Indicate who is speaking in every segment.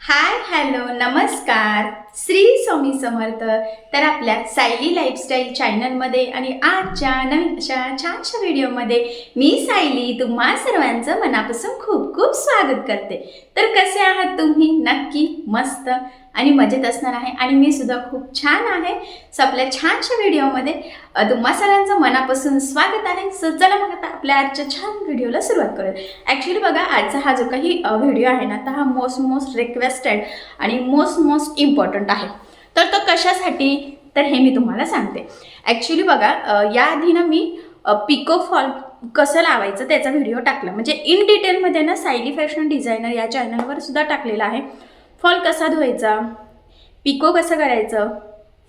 Speaker 1: Hi hello नमस्कार श्री स्वामी समर्थ. तर आपल्या सायली लाईफस्टाईल चॅनलमध्ये आणि आजच्या नवीन अशा छानशा व्हिडिओमध्ये मी सायली तुम्हा सर्वांचं मनापासून खूप खूप स्वागत करते. तर कसे आहात तुम्ही? नक्की मस्त. आणि मजेत असणार आहे. आणि मी सुद्धा खूप छान आहे. सो आपल्या छानशा व्हिडिओमध्ये तुम्हा सरांचं मनापासून स्वागत आहे. सो चला मग आता आपल्या आजच्या छान व्हिडिओला सुरुवात करूया. ॲक्च्युली बघा आजचा हा जो काही व्हिडिओ आहे ना तर हा मोस्ट मोस्ट रिक्वेस्टेड आणि मोस्ट मोस्ट इम्पॉर्टंट आहे. तर तो कशासाठी? तर हे मी तुम्हाला सांगते. ॲक्च्युली बघा याआधी ना मी पिको फॉल कसं लावायचं त्याचा व्हिडिओ टाकला. म्हणजे इन डिटेलमध्ये ना सायली फॅशन डिझायनर या चॅनलवर सुद्धा टाकलेला आहे. फॉल कसा धुवायचा? पिको कसं करायचं?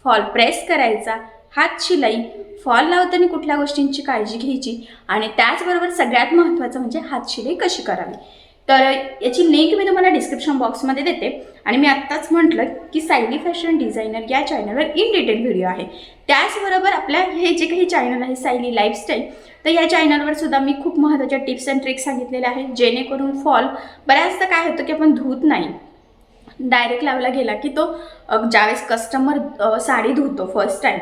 Speaker 1: फॉल प्रेस करायचा. हात शिलाई फॉल लावताना कुठल्या गोष्टींची काळजी घ्यायची? आणि त्याचबरोबर सगळ्यात महत्त्वाचं म्हणजे हात शिलाई कशी करावी? तर याची लिंक मी तुम्हाला डिस्क्रिप्शन बॉक्समध्ये देते. आणि मी आत्ताच म्हटलं की सायली फॅशन डिझायनर या चॅनलवर इन डिटेल व्हिडिओ आहे. त्याचबरोबर आपल्या हे जे काही चॅनल आहे सायली लाईफस्टाईल तर या चॅनलवर सुद्धा मी खूप महत्त्वाच्या टिप्स अँड ट्रिक्स सांगितलेल्या आहेत जेणेकरून फॉल बऱ्याचदा काय होतं की आपण धुत नाही. डायरेक्ट लावला गेला की तो ज्यावेळेस कस्टमर साडी धुतो फर्स्ट टाईम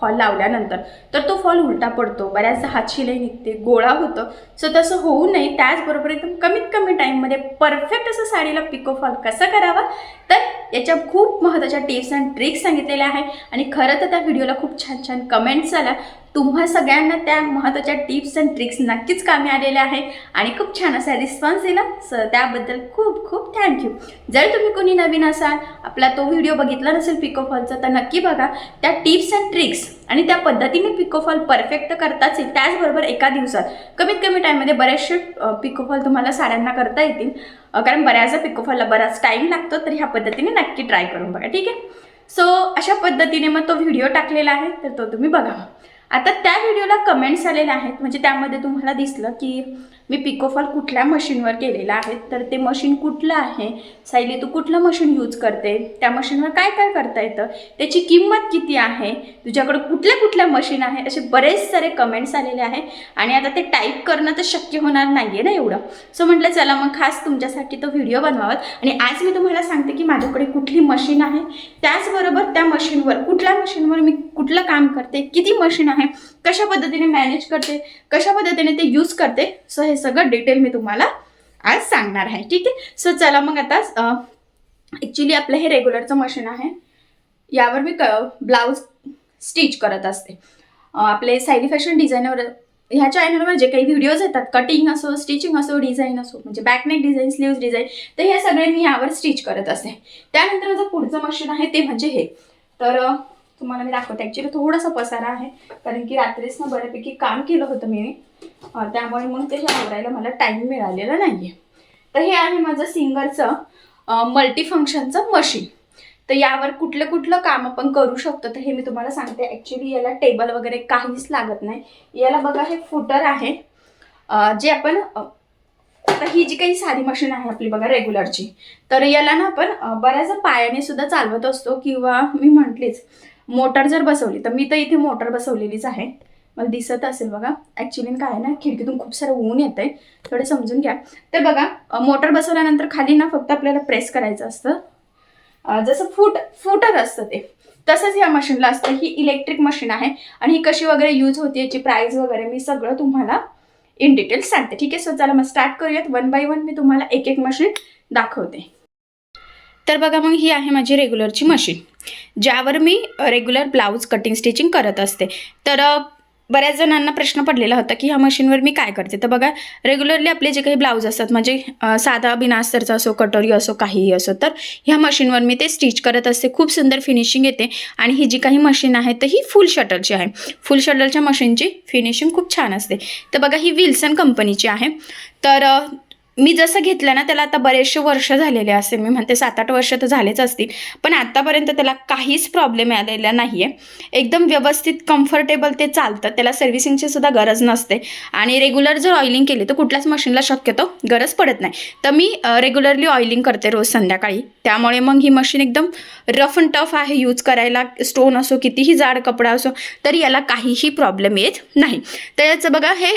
Speaker 1: फॉल लावल्यानंतर तर तो फॉल उलटा पडतो. बऱ्याचदा हात शिलाई निघते गोळा होतं. सो तसं होऊ नये. त्याचबरोबर एकदम कमीत कमी टाईममध्ये परफेक्ट असं साडीला पिको फॉल कसा करावा? तर याच्या खूप महत्त्वाच्या टिप्स अँड ट्रिक्स सांगितलेल्या आहे आणि खरं तर त्या व्हिडिओला खूप छान छान कमेंट्स आल्या. तुम्हा सगळ्यांना त्या महत्त्वाच्या टिप्स अँड ट्रिक्स नक्कीच कामी आलेल्या आहे आणि खूप छान असा रिस्पॉन्स दिला. स त्याबद्दल खूप खूप थँक्यू जर तुम्ही कोणी नवीन असाल आपला तो व्हिडिओ बघितला नसेल पिकोफॉलचा तर नक्की बघा. त्या टिप्स अँड ट्रिक्स आणि त्या पद्धतीने पिकोफॉल परफेक्ट करताच येईल. त्याचबरोबर एका दिवसात. कमीत कमी टाईममध्ये बरेचसे पिकोफॉल तुम्हाला साड्यांना करता येतील. कारण बऱ्याचदा पिकोफॉलला बराच टाईम लागतो तर ह्या पद्धतीने नक्की ट्राय करून बघा. ठीक आहे? सो अशा पद्धतीने मग तो व्हिडिओ टाकलेला आहे तर तो तुम्ही बघा. आता त्या व्हिडिओला कमेंट्स आलेल्या आहेत. म्हणजे त्यामध्ये तुम्हाला दिसलं की मी पिकोफॉल कुठल्या मशीनवर केलेलं आहे? तर ते मशीन कुठलं आहे? सायली तू कुठलं मशीन यूज करते? त्या मशीनवर काय काय करता येतं? त्याची किंमत किती आहे? तुझ्याकडं कुठल्या कुठल्या मशीन आहे? असे बरेच सारे कमेंट्स आलेले आहे आणि आता ते टाईप करणं तर शक्य होणार नाही आहे ना एवढं. सो म्हटलं चला मग खास तुमच्यासाठी तो व्हिडिओ बनवावा. आणि आज मी तुम्हाला सांगते की माझ्याकडे कुठली मशीन आहे. त्याचबरोबर त्या मशीनवर कुठल्या मशीनवर मी कुठलं काम करते? किती मशीन आहे? कशा पद्धतीने मॅनेज करते कशा पद्धतीने ते यूज करते सो हे सगळं डिटेल मी तुम्हाला आज सांगणार आहे ठीक आहे? सो चला मग आता ॲक्च्युली आपलं हे रेग्युलरचं मशीन आहे. यावर मी क ब्लाऊज स्टिच करत असते. आपले सायली फॅशन डिझायनर ह्या चॅनलवर जे काही व्हिडिओज येतात कटिंग असो स्टिचिंग असो डिझाईन असो म्हणजे बॅकनेक डिझाईन स्लीव्ज डिझाईन तर हे सगळे मी यावर स्टिच करत असते. त्यानंतर माझं पुढचं मशीन आहे ते म्हणजे हे. तर तुम्हाला मी दाखवते. ॲक्च्युली थोडासा पसारा आहे कारण की रात्रीच ना बऱ्यापैकी काम केलं होतं मी. त्यामुळे मग ते आवरायला मला टाईम मिळालेला नाही आहे तर हे आहे माझं सिंगरचं मल्टीफंक्शनचं मशीन तर यावर कुठलं कुठलं काम आपण करू शकतो तर हे मी तुम्हाला सांगते. ॲक्च्युली याला टेबल वगैरे काहीच लागत नाही. याला बघा हे फुटर आहे. जे आपण तर आता ही जी काही साधी मशीन आहे आपली बघा रेग्युलरची तर याला ना आपण बऱ्याच पायाने सुद्धा चालवत असतो किंवा मी म्हटलीच मोटर जर बसवली तर मी तर इथे मोटर बसवलेलीच आहे. मला दिसत असेल बघा. ॲक्च्युली काय आहे ना खिडकीतून खूप सारं ऊन येत आहे थोडं समजून घ्या. तर बघा मोटर बसवल्यानंतर खाली ना फक्त आपल्याला प्रेस करायचं असतं. जसं फूट फुटर असतं ते. तसंच या मशीनला असतं. ही इलेक्ट्रिक मशीन आहे. आणि ही कशी वगैरे यूज होते याची प्राईस वगैरे मी सगळं तुम्हाला इन डिटेल सांगते. ठीक आहे? सो चला मग स्टार्ट करूयात. वन बाय वन मी तुम्हाला एक एक मशीन दाखवते. तर बघा मग ही आहे माझी रेग्युलरची मशीन ज्यावर मी रेग्युलर ब्लाऊज कटिंग स्टिचिंग करत असते. तर बऱ्याच जणांना प्रश्न पडलेला होता की ह्या मशीनवर मी काय करते? तर बघा रेग्युलरली आपले जे काही ब्लाऊज असतात म्हणजे साधा बिनास्तरचा असो कटोरी असो काहीही असो तर ह्या मशीनवर मी ते स्टिच करत असते. खूप सुंदर फिनिशिंग येते आणि ही जी काही मशीन आहे तर ही फुल शटरची आहे. फुल शटरच्या मशीनची फिनिशिंग खूप छान असते. तर बघा ही विल्सन कंपनीची आहे. तर मी जसं घेतलं ना त्याला आता बरेचसे वर्ष झालेले असेल. मी म्हणते सात आठ वर्ष तर झालेच असतील. पण आत्तापर्यंत त्याला काहीच प्रॉब्लेम आलेला नाही आहे एकदम व्यवस्थित कम्फर्टेबल ते चालतं. त्याला सर्व्हिसिंगची सुद्धा गरज नसते. आणि रेग्युलर जर ऑइलिंग केली तर कुठल्याच मशीनला शक्यतो गरज पडत नाही. तर मी रेग्युलरली ऑइलिंग करते रोज संध्याकाळी. त्यामुळे मग ही मशीन एकदम रफ अँड टफ आहे. यूज करायला स्टोन असो कितीही जाड कपडा असो तरी याला काहीही प्रॉब्लेम येत नाही. तर याचं बघा हे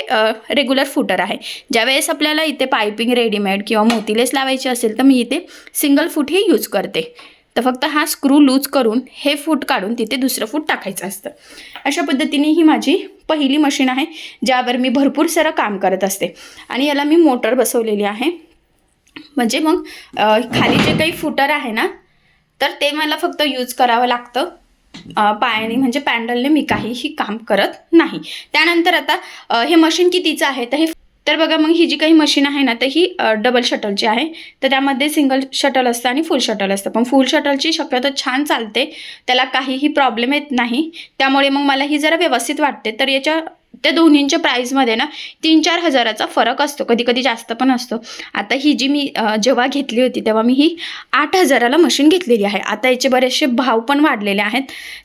Speaker 1: रेग्युलर फुटर आहे. ज्यावेळेस आपल्याला इथे पायपिंग रेडीमेड किंवा मोतीलेस लावायची असेल तर मी इथे सिंगल फूटही यूज करते. तर फक्त हा स्क्रू लूज करून हे फूट काढून तिथे दुसरं फूट टाकायचं असतं. अशा पद्धतीने ही माझी पहिली मशीन आहे ज्यावर मी भरपूर सारं काम करत असते. आणि याला मी मोटर बसवलेली आहे. म्हणजे मग खाली जे काही फुटर आहे ना तर ते मला फक्त यूज करावं लागतं. पायाने म्हणजे पॅन्डलने मी काहीही काम करत नाही. त्यानंतर आता हे मशीन कितीचं आहे? तर हे तर बघा मग ही जी काही मशीन आहे ना तर ही डबल शटलची आहे तर त्यामध्ये सिंगल शटल असतं आणि फुल शटल असतं. पण फुल शटलची शक्यतो छान चालते त्याला काहीही प्रॉब्लेम येत नाही. त्यामुळे मग मला ही जरा व्यवस्थित वाटते. तर याच्या त्या दोन्हींच्या प्राईजमध्ये ना तीन चार हजाराचा फरक असतो. कधी कधी जास्त पण असतो. आता ही जी मी जेव्हा घेतली होती तेव्हा मी ही आठ हजाराला मशीन घेतलेली आहे. आता याचे बरेचसे भाव पण वाढलेले आहेत.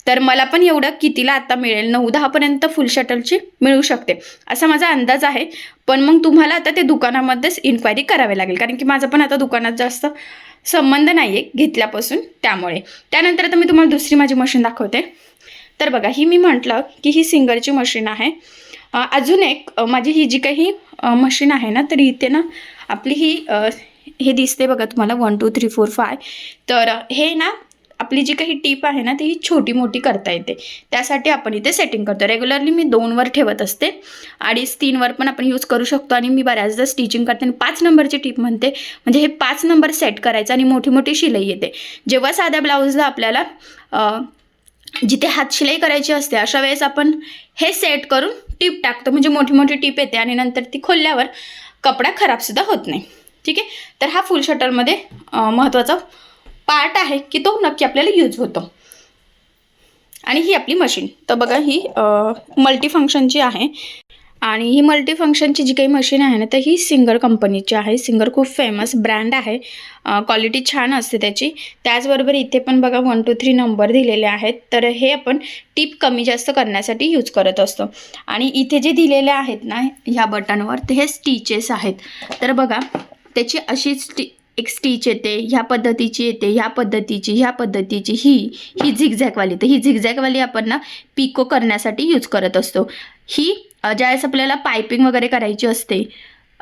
Speaker 1: तर मला पण एवढं कितीला आता मिळेल? नऊ दहापर्यंत फुल शटलची मिळू शकते. असा माझा अंदाज आहे. पण मग तुम्हाला आता ते दुकानामध्येच इन्क्वायरी करावी लागेल. कारण की माझा पण आता दुकानात जास्त संबंध नाही आहे घेतल्यापासून त्यामुळे. त्यानंतर आता मी तुम्हाला दुसरी माझी मशीन दाखवते. तर बघा ही मी म्हटलं की ही सिंगरची मशीन आहे. अजून एक माझी ही जी काही मशीन आहे ना तर इथे ना आपली ही हे दिसते बघा तुम्हाला one two three four five तर हे ना आपली जी काही टीप आहे ना ती ही छोटी मोठी करता येते. त्यासाठी आपण इथे सेटिंग करतो. रेग्युलरली मी दोनवर ठेवत असते. अडीच तीनवर पण आपण यूज करू शकतो. आणि मी बऱ्याचदा स्टिचिंग करते आणि पाच नंबरची टीप म्हणते. म्हणजे हे पाच नंबर सेट करायचं आणि मोठी मोठी शिलाई येते. जेव्हा साध्या ब्लाऊजला आपल्याला जिथे हात शिलाई करायची असते अशा वेळेस आपण हे सेट करून टीप टाकतो. म्हणजे मोठी मोठी टीप येते आणि नंतर ती खोलल्यावर कपडा खराबसुद्धा होत नाही. ठीक आहे? तर हा फुल शटलमध्ये महत्त्वाचा पार्ट आहे की तो नक्की आपल्याला यूज होतो. आणि ही आपली मशीन तर बघा ही मल्टीफंक्शनची आहे. आणि ही मल्टीफंक्शनची जी काही मशीन आहे ना तर ही सिंगर कंपनीची आहे. सिंगर खूप फेमस ब्रँड आहे. क्वालिटी छान असते त्याची. त्याचबरोबर इथे पण बघा वन टू थ्री नंबर दिलेले आहेत. तर हे आपण टीप कमी जास्त करण्यासाठी यूज करत असतो. आणि इथे जे दिलेले आहेत ना ह्या बटनवर ते हे स्टिचेस आहेत. तर बघा त्याची अशी स्टी एक स्टिच येते ह्या पद्धतीची येते ह्या पद्धतीची ह्या पद्धतीची ही ही झिगझॅगवाली तर ही झिगझॅगवाली आपण ना पिको करण्यासाठी यूज करत असतो. ही ज्यावेळेस आपल्याला पायपिंग वगैरे करायची असते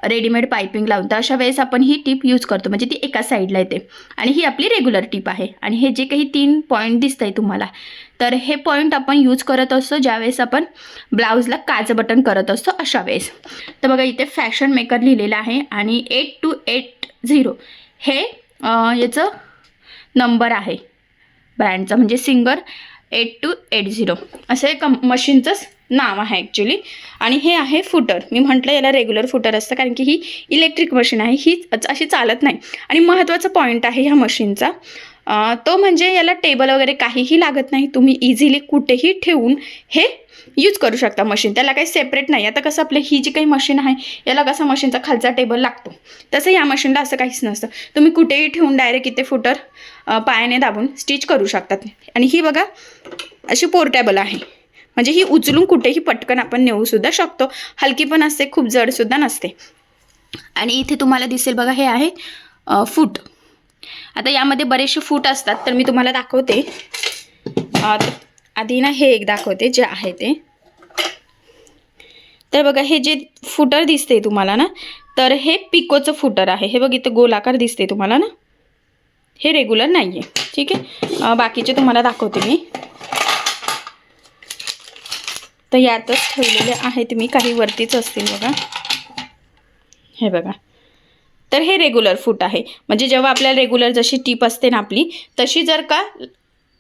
Speaker 1: रेडीमेड पायपिंग लावून तर अशा वेळेस आपण ही टीप यूज करतो. म्हणजे ती एका साईडला येते. आणि ही आपली रेग्युलर टीप आहे. आणि हे जे काही तीन पॉईंट दिसत आहे तुम्हाला तर हे पॉईंट आपण यूज करत असतो ज्यावेळेस आपण ब्लाऊजला काज बटन करत असतो अशा वेळेस. तर बघा इथे फॅशन मेकर लिहिलेलं आहे आणि एट टू एट झिरो हे याचं नंबर आहे. ब्रँडचं म्हणजे Singer eight two eight zero. असं एक कम मशीनचंच नाव आहे ॲक्च्युली आणि हे आहे फुटर मी म्हटलं याला रेग्युलर फुटर असतं कारण की ही इलेक्ट्रिक मशीन आहे. ही अशी चालत नाही. आणि महत्त्वाचा पॉईंट आहे ह्या मशीनचा तो म्हणजे याला टेबल वगैरे काहीही लागत नाही. तुम्ही इझिली कुठेही ठेवून हे यूज करू शकता मशीन त्याला काही सेपरेट नाही. आता कसं आपलं ही जी काही मशीन आहे याला कसं मशीनचा खालचा टेबल लागतो? तसं या मशीनला असं काहीच नसतं. तुम्ही कुठेही ठेवून डायरेक्ट इथे फुटर पायाने दाबून स्टिच करू शकतात. आणि ही बघा अशी पोर्टेबल आहे. म्हणजे ही उचलून कुठेही पटकन आपण नेऊ सुद्धा शकतो. हलकी पण असते खूप जडसुद्धा नसते. आणि इथे तुम्हाला दिसेल बघा हे आहे फूट. आता यामध्ये बरेचसे फूट असतात तर मी तुम्हाला दाखवते. आधी ना हे एक दाखवते जे आहे ते. तर बघा हे जे फुटर दिसते तुम्हाला ना तर हे पिकोचं फुटर आहे. हे बघ इथं गोलाकार दिसते तुम्हाला ना. हे रेग्युलर नाही आहे ठीक आहे? बाकीचे तुम्हाला दाखवते मी. तर यातच ठेवलेले आहेत मी. काही वरतीच असतील बघा. हे बघा. तर हे रेग्युलर फूट आहे. म्हणजे जेव्हा आपल्याला रेग्युलर जशी टीप असते ना आपली तशी जर का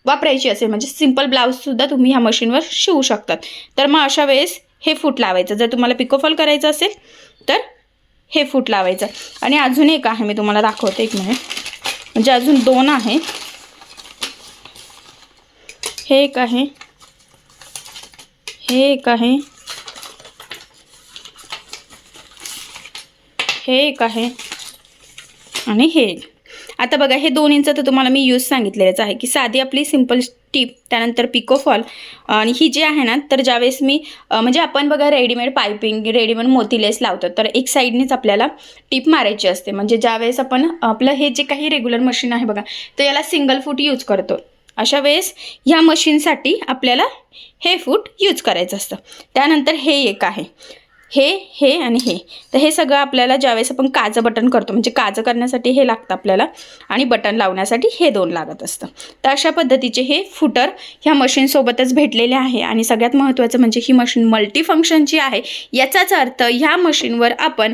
Speaker 1: वापरायची असेल म्हणजे सिंपल ब्लाऊजसुद्धा तुम्ही ह्या मशीनवर शिवू शकतात. तर मग अशा वेळेस हे फूट लावायचं. जर तुम्हाला पिकोफॉल करायचं असेल तर हे फूट लावायचं. आणि अजून एक आहे मी तुम्हाला दाखवते एक मिनिट म्हणजे अजून दोन आहे. हे एक आहे. हे एक आहे. हे एक आहे. आणि हे. आता बघा हे दोन इंच तर तुम्हाला मी यूज सांगितलेलंच आहे की साधी आपली सिंपल टीप त्यानंतर पिकोफॉल आणि ही जी आहे ना तर ज्यावेळेस मी म्हणजे आपण बघा रेडीमेड पायपिंग रेडीमेड मोतीलेस लावतो तर एक साईडनेच आपल्याला टीप मारायची असते. म्हणजे ज्यावेळेस आपण आपलं हे जे काही रेग्युलर मशीन आहे बघा तर याला सिंगल फूट यूज करतो. अशा वेळेस ह्या मशीनसाठी आपल्याला हे फूट यूज करायचं असतं. त्यानंतर हे एक आहे. हे हे आणि हे. तर हे सगळं आपल्याला ज्यावेळेस आपण काजं बटन करतो म्हणजे काजं करण्यासाठी हे लागतं आपल्याला आणि बटन लावण्यासाठी हे दोन लागत असतं. तर अशा पद्धतीचे हे फुटर ह्या मशीनसोबतच भेटलेले आहे आणि सगळ्यात महत्त्वाचं म्हणजे ही मशीन मल्टीफंक्शनची आहे याचाच अर्थ ह्या मशीनवर आपण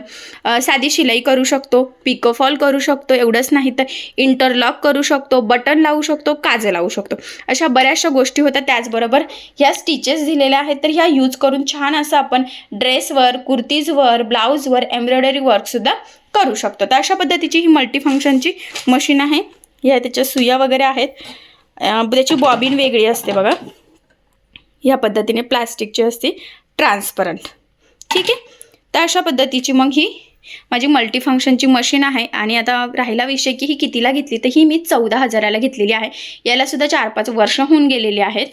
Speaker 1: साधी शिलाई करू शकतो पिकोफॉल करू शकतो एवढंच नाही तर इंटरलॉक करू शकतो बटन लावू शकतो काजं लावू शकतो. अशा बऱ्याचशा गोष्टी होत्या. त्याचबरोबर ह्या स्टिचेस दिलेल्या आहेत. तर ह्या यूज करून छान असं आपण ड्रेसवर कुर्तीजवर ब्लाऊजवर एम्ब्रॉयडरी वर्कसुद्धा करू शकतो. तर अशा पद्धतीची ही मल्टीफंक्शनची मशीन आहे. या त्याच्या सुया वगैरे आहेत. त्याची बॉबिन वेगळी असते बघा. या पद्धतीने प्लास्टिकची असते. ट्रान्सपरंट ठीक आहे? तर अशा पद्धतीची मग ही माझी मल्टीफंक्शनची मशीन आहे. आणि आता राहिला विषय की ही कितीला घेतली? तर ही मी चौदा हजाराला घेतलेली आहे. यालासुद्धा चार पाच वर्ष होऊन गेलेली आहेत.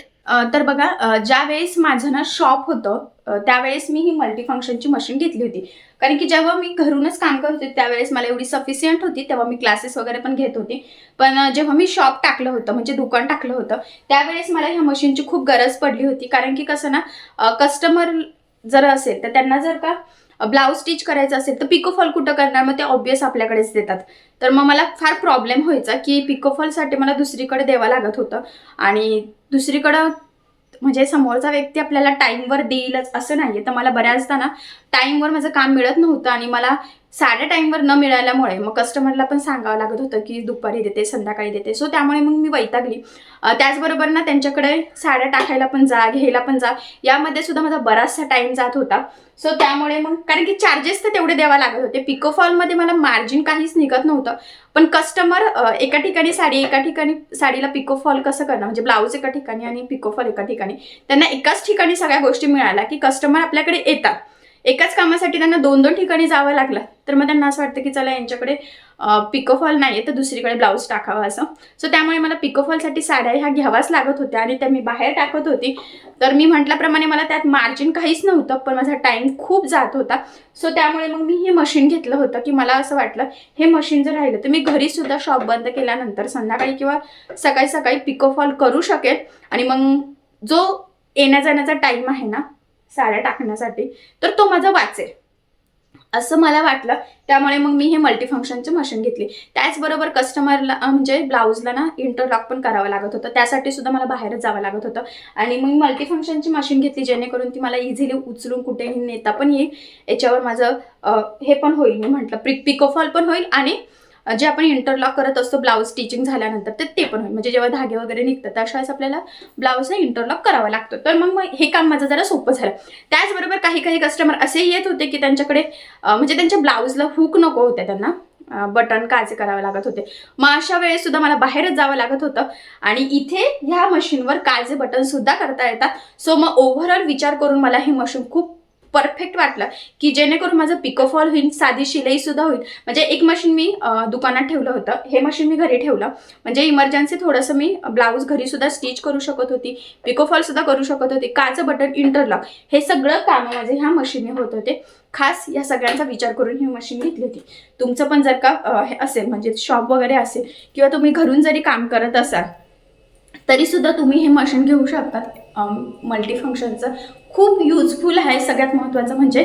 Speaker 1: तर बघा ज्या वेळेस माझं ना शॉप होतं त्यावेळेस मी ही मल्टीफंक्शनची मशीन घेतली होती. कारण की जेव्हा मी घरूनच काम करत होते त्यावेळेस मला एवढी सफिशियंट होती तेव्हा मी क्लासेस वगैरे पण घेत होती. पण जेव्हा मी शॉप टाकलं होतं म्हणजे दुकान टाकलं होतं त्यावेळेस मला ह्या मशीनची खूप गरज पडली होती. कारण की कसं ना कस्टमर जर असेल तर त्यांना जर का ब्लाऊज स्टिच करायचं असेल तर पिकोफॉल कुठं करणार? मग ते ऑब्वियस आपल्याकडेच देतात. तर मग मला फार प्रॉब्लेम व्हायचा की पिकोफॉलसाठी मला दुसरीकडे द्यावं लागत होतं. आणि दुसरीकडं म्हणजे समोरचा व्यक्ती आपल्याला टाईमवर देईलच असं नाही आहे तर मला बऱ्याचदा ना टाईमवर माझं काम मिळत नव्हतं आणि मला साड्या टाईमवर न मिळाल्यामुळे मग कस्टमरला पण सांगावं लागत होतं की दुपारी देते संध्याकाळी देते. सो त्यामुळे मग मी वैतागली. त्याचबरोबर ना त्यांच्याकडे साड्या टाकायला पण जा घ्यायला पण जा. यामध्ये सुद्धा माझा बराचसा टाईम जात होता. सो त्यामुळे मग कारण की चार्जेस तर तेवढे द्यावा लागत होते. पिकोफॉलमध्ये मला मार्जिन काहीच निघत नव्हतं. पण कस्टमर एका ठिकाणी साडी एका ठिकाणी साडीला पिकोफॉल कसं करणार म्हणजे ब्लाऊज एका ठिकाणी आणि पिकोफॉल एका ठिकाणी. त्यांना एकाच ठिकाणी सगळ्या गोष्टी मिळाल्या की कस्टमर आपल्याकडे येतात. एकाच कामासाठी त्यांना दोन दोन ठिकाणी जावं लागलं तर मग त्यांना असं वाटतं की चला यांच्याकडे पिकोफॉल नाही आहे तर दुसरीकडे ब्लाऊज टाकावा असं. सो त्यामुळे मला पिकोफॉलसाठी साड्या ह्या घ्यावाच लागत होत्या आणि त्या मी बाहेर टाकत होती. तर मी म्हटल्याप्रमाणे मला त्यात मार्जिन काहीच नव्हतं पण माझा टाईम खूप जात होता. सो त्यामुळे मग मी हे मशीन घेतलं होतं की मला असं वाटलं हे मशीन जर राहिलं तर मी घरीसुद्धा शॉप बंद केल्यानंतर संध्याकाळी किंवा सकाळी सकाळी पिकोफॉल करू शकेल आणि मग जो येण्या जाण्याचा टाईम आहे ना साड्या टाकण्यासाठी तर तो माझा वाचेल असं मला वाटलं त्यामुळे मग मी हे मल्टीफंक्शनचे मशीन घेतली त्याचबरोबर कस्टमरला म्हणजे ब्लाऊजला ना इंटरलॉक पण करावं लागत होतं त्यासाठी सुद्धा मला बाहेरच जावं लागत होतं आणि मग मल्टीफंक्शनची मशीन घेतली जेणेकरून ती मला इझिली उचलून कुठेही नेता पण येईल याच्यावर माझं हे पण होईल मी म्हटलं प्रिक पिकोफॉल पण होईल आणि जे आपण इंटरलॉक करत असतो ब्लाऊज स्टिचिंग झाल्यानंतर तर ते पण होईल. म्हणजे जेव्हा धागे वगैरे निघतात अशा वेळेस आपल्याला ब्लाऊजला इंटरलॉक करावा लागतो. तर मग मग हे काम माझं जरा सोपं झालं. त्याचबरोबर काही काही कस्टमर असेही येत होते की त्यांच्याकडे म्हणजे त्यांच्या ब्लाऊजला हुक नको होते त्यांना. बटन काचे करावे लागत होते. मग अशा वेळेस सुद्धा मला बाहेरच जावं लागत होतं. आणि इथे ह्या मशीनवर काळजे बटन सुद्धा करता येतात. सो मग ओव्हरऑल विचार करून मला हे मशीन खूप परफेक्ट वाटलं की जेणेकरून माझं पिकोफॉल होईल साधी शिलाई सुद्धा होईल. म्हणजे एक मशीन मी दुकानात ठेवलं होतं. हे मशीन मी घरी ठेवलं. म्हणजे इमर्जन्सी थोडंसं मी ब्लाऊज घरी सुद्धा स्टिच करू शकत होती. पिकोफॉल सुद्धा करू शकत होती. काचं बटन इंटरलॉक हे सगळं कामं माझे ह्या मशीनने होत होते. खास या सगळ्यांचा विचार करून ही मशीन घेतली होती. तुमचं पण जर का हे असेल म्हणजे शॉप वगैरे असेल किंवा तुम्ही घरून जरी काम करत असाल तरी सुद्धा तुम्ही हे मशीन घेऊ शकतात मल्टीफंक्शनचं खूप युजफुल आहे. सगळ्यात महत्त्वाचं म्हणजे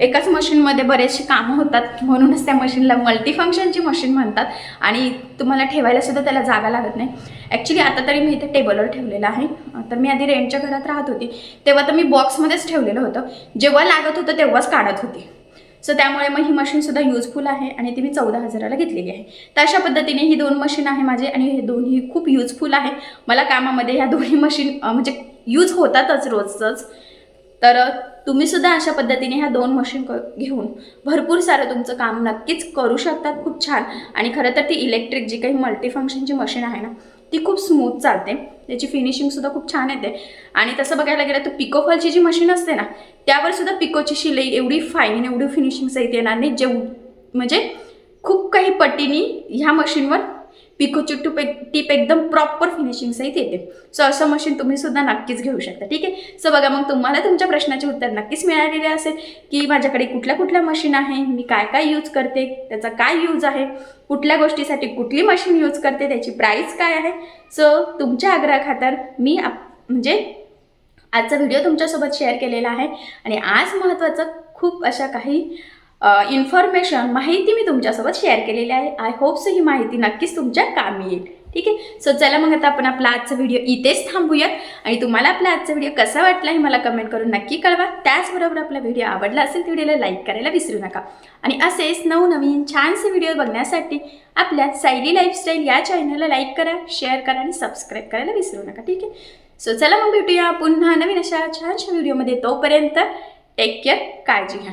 Speaker 1: एकाच मशीनमध्ये बरेचसे कामं होतात. म्हणूनच त्या मशीनला मल्टीफंक्शनची मशीन म्हणतात. आणि तुम्हाला ठेवायला सुद्धा त्याला जागा लागत नाही. ॲक्च्युली आता तरी मी इथे टेबलवर ठेवलेलं आहे. तर मी आधी रेंटच्या घरात राहत होती. तेव्हा तर मी बॉक्समध्येच ठेवलेलं होतं. जेव्हा लागत होतं तेव्हाच काढत होती. सो त्यामुळे मग ही मशीनसुद्धा युजफुल आहे आणि ती मी चौदा हजाराला घेतलेली आहे. तर अशा पद्धतीने ही दोन मशीन आहे माझे आणि हे दोन्ही खूप युजफुल आहे. मला कामामध्ये ह्या दोन्ही मशीन म्हणजे यूज होतातच रोजचंच. तर तुम्हीसुद्धा अशा पद्धतीने ह्या दोन मशीन क घेऊन भरपूर सारं तुमचं काम नक्कीच करू शकतात. खूप छान. आणि खरं तर ती इलेक्ट्रिक जी काही मल्टीफंक्शनची मशीन आहे ना ती खूप स्मूथ चालते. त्याची फिनिशिंगसुद्धा खूप छान येते. आणि तसं बघायला गेलं तर पिकोफॉलची जी मशीन असते ना त्यावर सुद्धा पिकोची शिलाई एवढी फाईन एवढी फिनिशिंग सहित येणार नाही. जेव म्हणजे खूप काही पटीने ह्या मशीनवर पिकोची टूप एक टीप एकदम प्रॉपर फिनिशिंग सहित येते सो असं मशीन तुम्ही सुद्धा नक्कीच घेऊ शकता ठीक आहे? सो बघा मग तुम्हाला तुमच्या प्रश्नाचे उत्तर नक्कीच मिळालेले असेल की माझ्याकडे कुठल्या कुठल्या मशीन आहे मी काय काय यूज करते त्याचा काय यूज आहे कुठल्या गोष्टीसाठी कुठली मशीन यूज करते त्याची प्राईस काय आहे? सो तुमच्या आग्रहाखातर मी आप म्हणजे आजचा व्हिडिओ तुमच्यासोबत शेअर केलेला आहे. आणि आज महत्त्वाचं खूप अशा काही इन्फॉर्मेशन माहिती मी तुमच्यासोबत शेअर केलेली आहे. आय होप्स ही माहिती नक्कीच तुमच्या कामी येईल. ठीक आहे? सो चला मग आता आपण आपला आजचा व्हिडिओ इथेच थांबूयात. आणि तुम्हाला आपला आजचा व्हिडिओ कसा वाटला हे मला कमेंट करून नक्की कळवा. त्याचबरोबर आपला व्हिडिओ आवडला असेल तर व्हिडिओला लाईक करायला विसरू नका. आणि असेच नवनवीन छानसे व्हिडिओ बघण्यासाठी आपल्या सायली लाईफस्टाईल या चॅनलला लाईक करा शेअर करा आणि सबस्क्राईब करायला विसरू नका. ठीक आहे? सो चला मग भेटूया पुन्हा नवीन अशा छानशा व्हिडिओमध्ये तोपर्यंत टेक केअर काळजी घ्या.